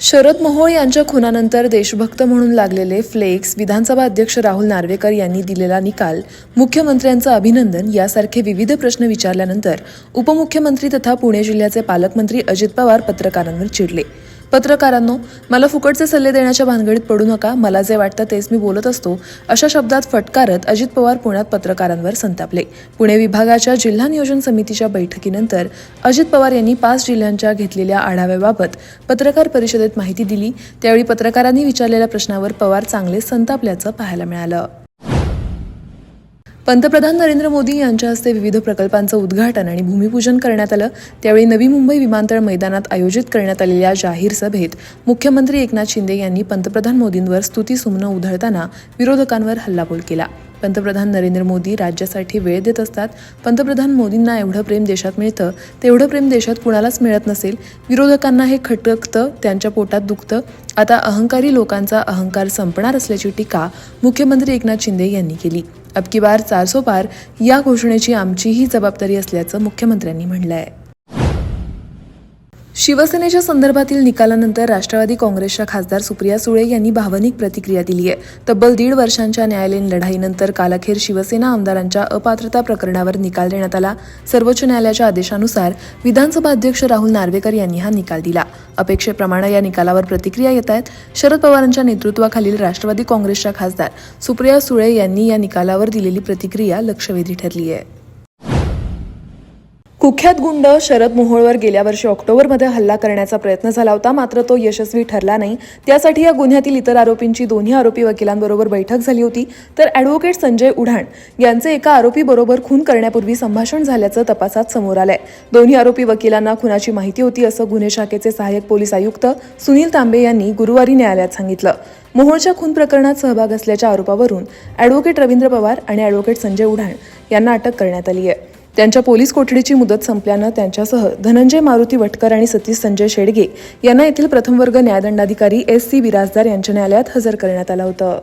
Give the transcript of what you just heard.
शरद मोहोळ यांच्या खुनानंतर देशभक्त म्हणून लागलेले फ्लेक्स विधानसभा अध्यक्ष राहुल नार्वेकर यांनी दिलेला निकाल मुख्यमंत्र्यांचं अभिनंदन यासारखे विविध प्रश्न विचारल्यानंतर उपमुख्यमंत्री तथा पुणे जिल्ह्याचे पालकमंत्री अजित पवार पत्रकारांवर चिडले. पत्रकारांनो मला फुकटचे सल्ले देण्याच्या भानगडीत पडू नका मला जे वाटतं तेच मी बोलत असतो अशा शब्दात फटकारत अजित पवार पुण्यात पत्रकारांवर संतापले. पुणे विभागाच्या जिल्हा नियोजन समितीच्या बैठकीनंतर अजित पवार यांनी पाच जिल्ह्यांच्या घेतलेल्या आढाव्याबाबत पत्रकार परिषदेत माहिती दिली. त्यावेळी पत्रकारांनी विचारलेल्या प्रश्नावर पवार चांगले संतापल्याचं पाहायला मिळालं. पंतप्रधान नरेंद्र मोदी यांच्या हस्ते विविध प्रकल्पांचं उद्घाटन आणि भूमिपूजन करण्यात आलं. त्यावेळी नवी मुंबई विमानतळ मैदानात आयोजित करण्यात आलेल्या जाहीर सभेत मुख्यमंत्री एकनाथ शिंदे यांनी पंतप्रधान मोदींवर स्तुतीसुमनं उधळताना विरोधकांवर हल्लाबोल केला. पंतप्रधान नरेंद्र मोदी राज्यासाठी वेळ देत असतात. पंतप्रधान मोदींना एवढं प्रेम देशात मिळतं तेवढं प्रेम देशात कुणालाच मिळत नसेल. विरोधकांना हे खटकतं त्यांच्या पोटात दुखतं. आता अहंकारी लोकांचा अहंकार संपणार असल्याची टीका मुख्यमंत्री एकनाथ शिंदे यांनी केली. अब की बार चारसो पार या घोषणेची आमचीही जबाबदारी असल्याचं मुख्यमंत्र्यांनी म्हटलं आहे शिवसेनेच्या संदर्भातील निकालानंतर राष्ट्रवादी काँग्रेसच्या खासदार सुप्रिया सुळे यांनी भावनिक प्रतिक्रिया दिली आहे. तब्बल दीड वर्षांच्या न्यायालयीन लढाईनंतर कालाखेर शिवसेना आमदारांच्या अपात्रता प्रकरणावर निकाल देण्यात आला. सर्वोच्च न्यायालयाच्या आदेशानुसार विधानसभा अध्यक्ष राहुल नार्वेकर यांनी हा निकाल दिला. अपेक्षेप्रमाणे या निकालावर प्रतिक्रिया येत आहेत. शरद पवारांच्या नेतृत्वाखालील राष्ट्रवादी काँग्रेसच्या खासदार सुप्रिया सुळे यांनी या निकालावर दिलेली प्रतिक्रिया लक्षवेधी ठरली आहे. कुख्यात गुंड शरद मोहोळवर गेल्या वर्षी ऑक्टोबरमध्ये हल्ला करण्याचा प्रयत्न झाला होता मात्र तो यशस्वी ठरला नाही. त्यासाठी या गुन्ह्यातील इतर आरोपींची दोन्ही आरोपी वकिलांबरोबर बैठक झाली होती. तर ॲडव्होकेट संजय उढाण यांचे एका आरोपीबरोबर खून करण्यापूर्वी संभाषण झाल्याचं तपासात समोर आलंय. दोन्ही आरोपी वकिलांना खुनाची माहिती होती असं गुन्हे शाखेचे सहाय्यक पोलीस आयुक्त सुनील तांबे यांनी गुरुवारी न्यायालयात सांगितलं. मोहोळच्या खून प्रकरणात सहभाग असल्याच्या आरोपावरून ॲडव्होकेट रवींद्र पवार आणि ॲडव्होकेट संजय उढाण यांना अटक करण्यात आली आहे. त्यांच्या पोलीस कोठडीची मुदत संपल्यानं त्यांच्यासह धनंजय मारुती वटकर आणि सतीश संजय शेडगे यांना येथील प्रथम वर्ग न्यायदंडाधिकारी एस सी बिराजदार यांच्या न्यायालयात हजर करण्यात आलं होतं.